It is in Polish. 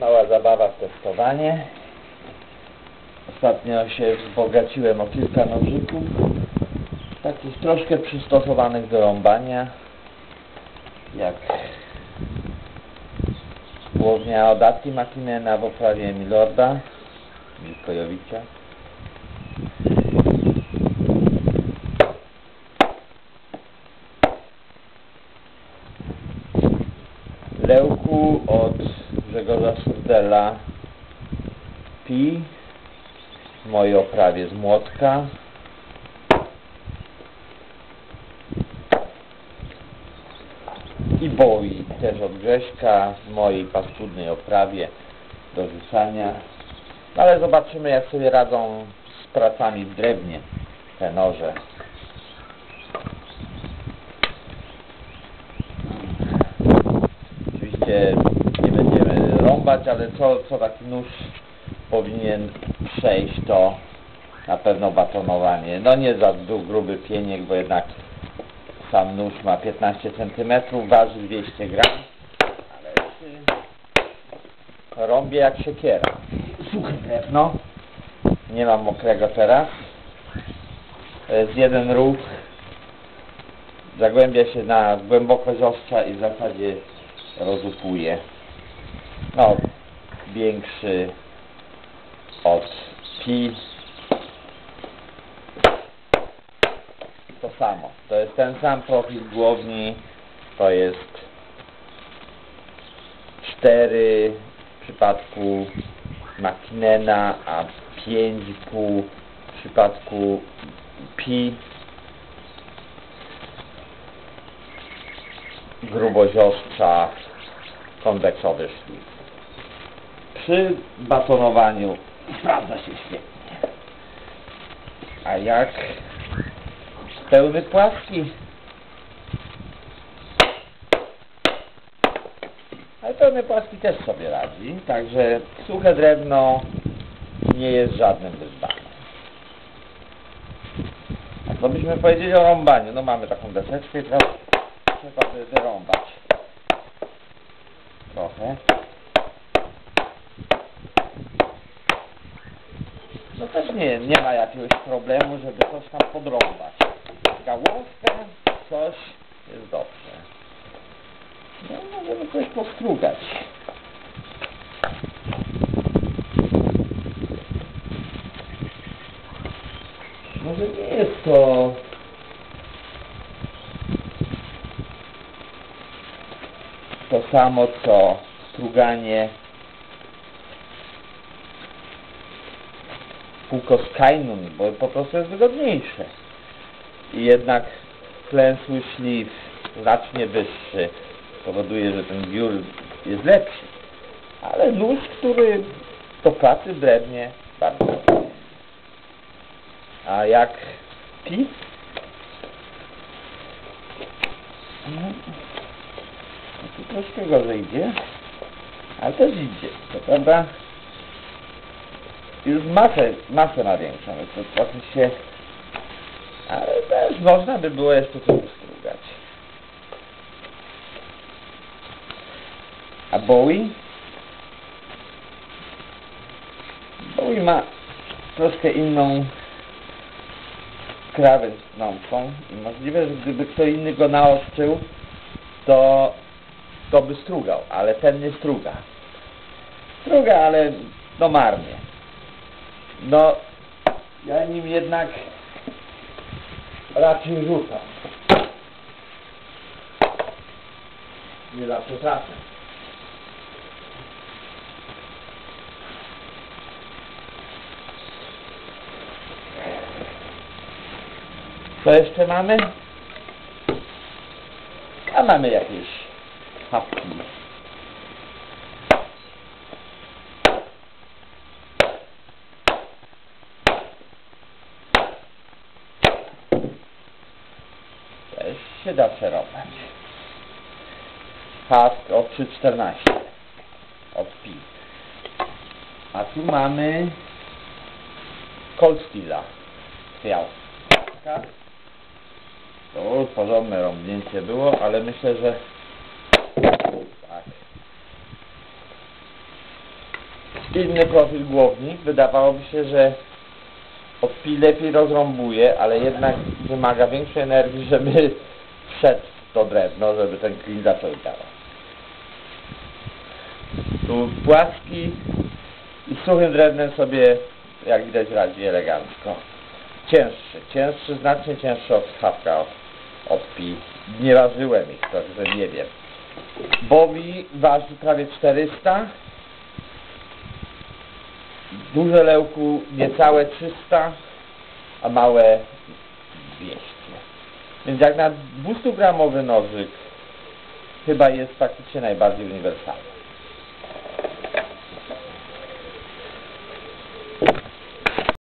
Mała zabawa w testowanie. Ostatnio się wzbogaciłem o kilka nożyków. Takich troszkę przystosowanych do rąbania. Jak głównie Odatki Makinena w oprawie Milorda Wilkojowicia. Lełku od Grzegorza Surdela Pi w mojej oprawie z młotka. I Bowie też od Grześka w mojej paskudnej oprawie do rzucania. No ale zobaczymy jak sobie radzą z pracami w drewnie te noże. Oczywiście nie będziemy rąbać, ale co, co taki nóż powinien przejść to na pewno batonowanie. No nie za gruby pieniek, bo jednak sam nóż ma 15 cm, waży 200 gram, ale rąbię jak siekiera. Suche drewno, nie mam mokrego teraz. To jest jeden ruch, zagłębia się na głębokość ostrza i w zasadzie rozupuje. No, większy od pi. To samo. To jest ten sam profil głowni. To jest 4 w przypadku Makinena, a 5,5 w przypadku pi. Grubość ostrza, konweksowy szlif. Przy batonowaniu sprawdza się świetnie. A jak pełny płaski? Ale pełny płaski też sobie radzi, także suche drewno nie jest żadnym wyzwaniem. A co byśmy powiedzieli o rąbaniu? No mamy taką deseczkę i teraz trzeba wyrąbać trochę. Też nie, nie ma jakiegoś problemu, żeby coś tam podrąbać. Gałązka, coś jest dobrze. No możemy coś postrugać. Może nie jest to to samo co struganie Pukoskainun, bo po prostu jest wygodniejsze. I jednak klęsły szlif znacznie wyższy powoduje, że ten biur jest lepszy. Ale nóż, który do pracy w drewnie bardzo. A jak pi? No tu troszkę gorzej idzie, ale też idzie. To prawda? Już masę, masę ma większą, więc to trochę się... Ale też można by było jeszcze coś ustrugać. A Bowie? Bowie ma troszkę inną krawędź tnącą i możliwe, że gdyby kto inny go naostrzył, to, to by strugał, ale ten nie struga. Struga, ale no marnie. No, ja nim jednak raczej rzucam. Nie zawsze trafę. Co jeszcze mamy? A mamy jakieś hapki. Też się da przerobić. Hask o 3,14 od pi. A tu mamy Cold Steela. Kwiał. To porządne rąbnięcie było, ale myślę, że tak. inny profil głownik. Wydawałoby się, że odpi lepiej rozrąbuje, ale jednak wymaga większej energii, żeby w to drewno, żeby ten klin zaczął działać. Tu płaski i suchym drewnem sobie, jak widać, radzi elegancko. Cięższy, cięższy, znacznie cięższy od schawka odpi. Nie ważyłem ich, także nie wiem. Bowi waży prawie 400. Duże lełku niecałe 300, a małe 200. Więc jak na 200 gramowy nożyk chyba jest faktycznie najbardziej uniwersalny.